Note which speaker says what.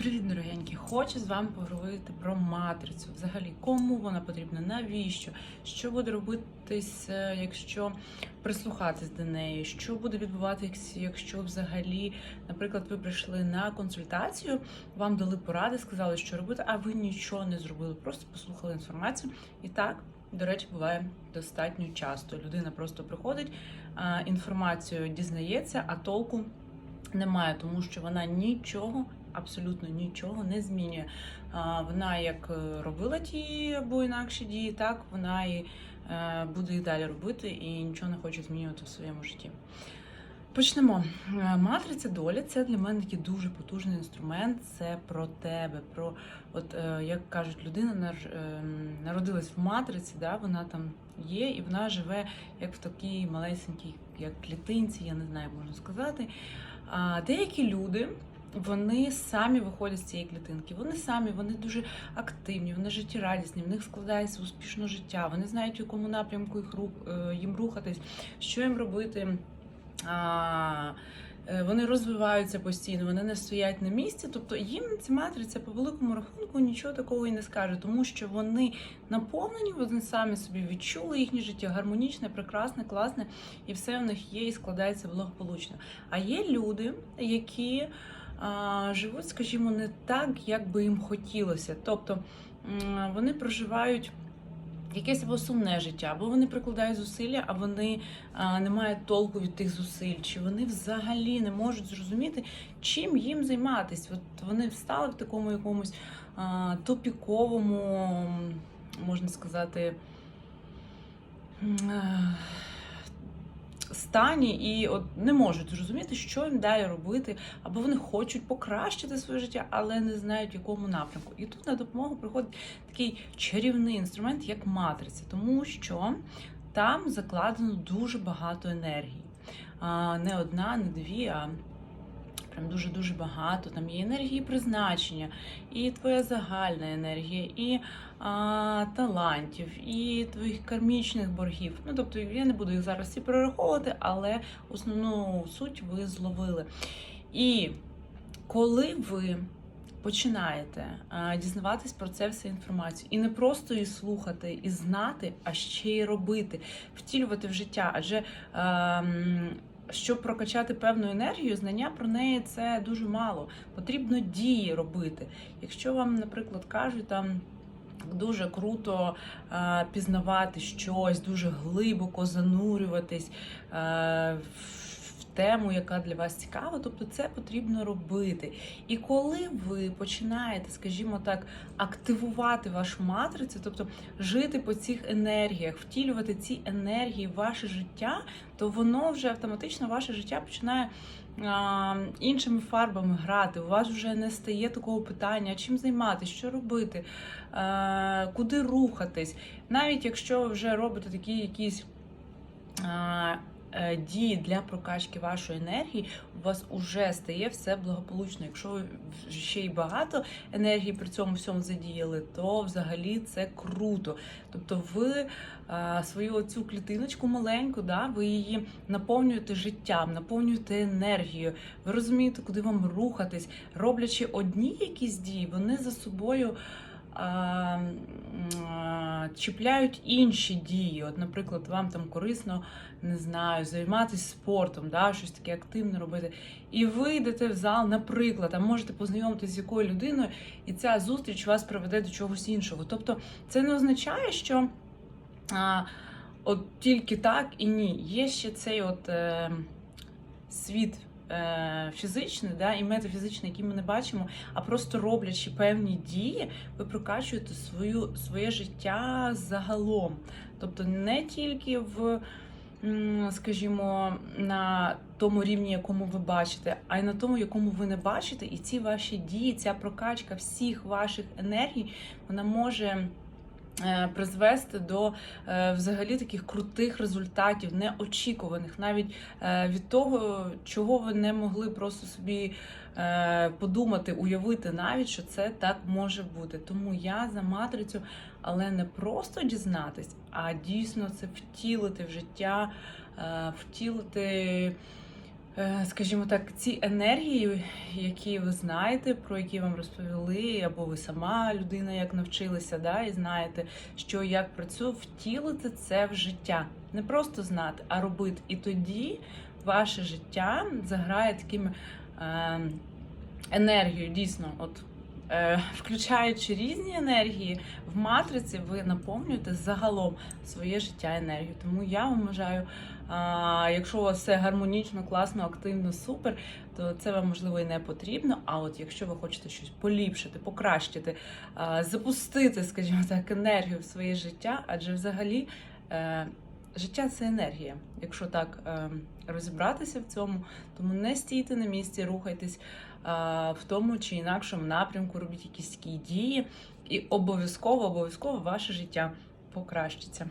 Speaker 1: Привіт, дорогенькі! Хочу з вами поговорити про матрицю. Взагалі, кому вона потрібна, навіщо, що буде робитись, е, якщо прислухатись до неї, що буде відбуватися, якщо взагалі, наприклад, ви прийшли на консультацію, вам дали поради, сказали, що робити, а ви нічого не зробили, просто послухали інформацію. І так, до речі, буває достатньо часто. Людина просто приходить, інформацію дізнається, а толку немає, тому що вона нічого, абсолютно нічого не змінює. Вона як е, робила ті або інакші дії, так вона і е, буде і далі робити, і нічого не хоче змінювати в своєму житті. Почнемо. Е, Матриця долі це для мене такий дуже потужний інструмент. Це про тебе. Про от як кажуть, людина народилась в матриці, да, вона там є, і вона живе як в такій малесенькій, як клітинці, я не знаю, можна сказати. А деякі люди. Вони самі виходять з цієї клітинки. Вони самі, вони дуже активні, вони життєрадісні, в них складається успішне життя. Вони знають, в якому напрямку їх рух, е, їм рухатись, що їм робити. Е, вони розвиваються постійно, вони не стоять на місці. Тобто їм ця матриця по великому рахунку нічого такого і не скаже, тому що вони наповнені, вони самі собі відчули їхнє життя гармонічне, прекрасне, класне, і все в них є і складається благополучно. А є люди, які живуть, скажімо, не так, як би їм хотілося. Тобто вони проживають. Якесь або сумне життя, або вони прикладають зусилля, а вони не мають толку від тих зусиль, чи вони взагалі не можуть зрозуміти, чим їм займатися. От вони встали в такому якомусь а, тупіковому, можна сказати, стані і от не можуть зрозуміти, що їм далі робити, або вони хочуть покращити своє життя, але не знають в якому напрямку. І тут на допомогу приходить такий чарівний інструмент, як матриця, тому що там закладено дуже багато енергії. А, Не одна, не дві, а прям дуже-дуже багато. Там є енергії призначення, і твоя загальна енергія, і а, талантів, і твоїх кармічних боргів. Ну тобто я не буду їх зараз всі перераховувати, але основну суть ви зловили. І коли ви починаєте а, дізнаватись про це все інформацію, і не просто її слухати і знати, а ще й робити, втілювати в життя. Адже ем, щоб прокачати певну енергію, знання про неї це дуже мало. Потрібно дії робити. Якщо вам, наприклад, кажуть там. Дуже круто е, пізнавати щось, дуже глибоко занурюватись е, в тему, яка для вас цікава. Тобто це потрібно робити. І коли ви починаєте, скажімо так, активувати вашу матрицю, тобто жити по цих енергіях, втілювати ці енергії в ваше життя, то воно вже автоматично ваше життя починає іншими фарбами грати. У вас вже не стає такого питання, чим займатися, що робити, куди рухатись. Навіть якщо ви вже робите такі якісь. Е, Дії для прокачки вашої енергії у вас уже стає все благополучно. Якщо ви ще й багато енергії при цьому всьому задіяли, то взагалі це круто. Тобто, ви свою цю клітиночку маленьку, да, ви її наповнюєте життям, наповнюєте енергією. Ви розумієте, куди вам рухатись, роблячи одні якісь дії, вони за собою. Чіпляють інші дії. От, наприклад, вам там корисно не знаю, займатися спортом, да, щось таке активне робити. І ви йдете в зал, наприклад, а можете познайомитися з якою людиною, і ця зустріч вас приведе до чогось іншого. Тобто, це не означає, що а, от тільки так і ні. Є ще цей от е, світ. Е, Фізичний да, і метафізичний, який ми не бачимо, а просто роблячи певні дії, ви прокачуєте свою, своє життя загалом. Тобто не тільки в, скажімо, на тому рівні, якому ви бачите, а й на тому, якому ви не бачите. І ці ваші дії, ця прокачка всіх ваших енергій, вона може. Е, Призвести до е, взагалі таких крутих результатів, неочікуваних, навіть е, від того, чого ви не могли просто собі подумати, уявити навіть, що це так може бути. Тому я за матрицю, але не просто дізнатись, а дійсно це втілити в життя, втілити скажімо так, ці енергії, які ви знаєте, про які вам розповіли, або ви сама людина, як навчилися, да, і знаєте, що як працює, втілити це в життя. Не просто знати, а робити. І тоді ваше життя заграє такими е, енергією, дійсно, от. Е, Включаючи різні енергії в матриці, ви наповнюєте загалом своє життя енергією. Тому я вам бажаю, а, якщо у вас все гармонічно, класно, активно, супер, то це вам можливо і не потрібно. А от якщо ви хочете щось поліпшити, покращити, запустити, скажімо так, енергію в своє життя, адже взагалі. Е, Життя це енергія, якщо так е, розібратися в цьому, тому не стійте на місці, рухайтесь в тому чи інакшому напрямку, робіть якісь такі дії, і обов'язково, обов'язково ваше життя покращиться.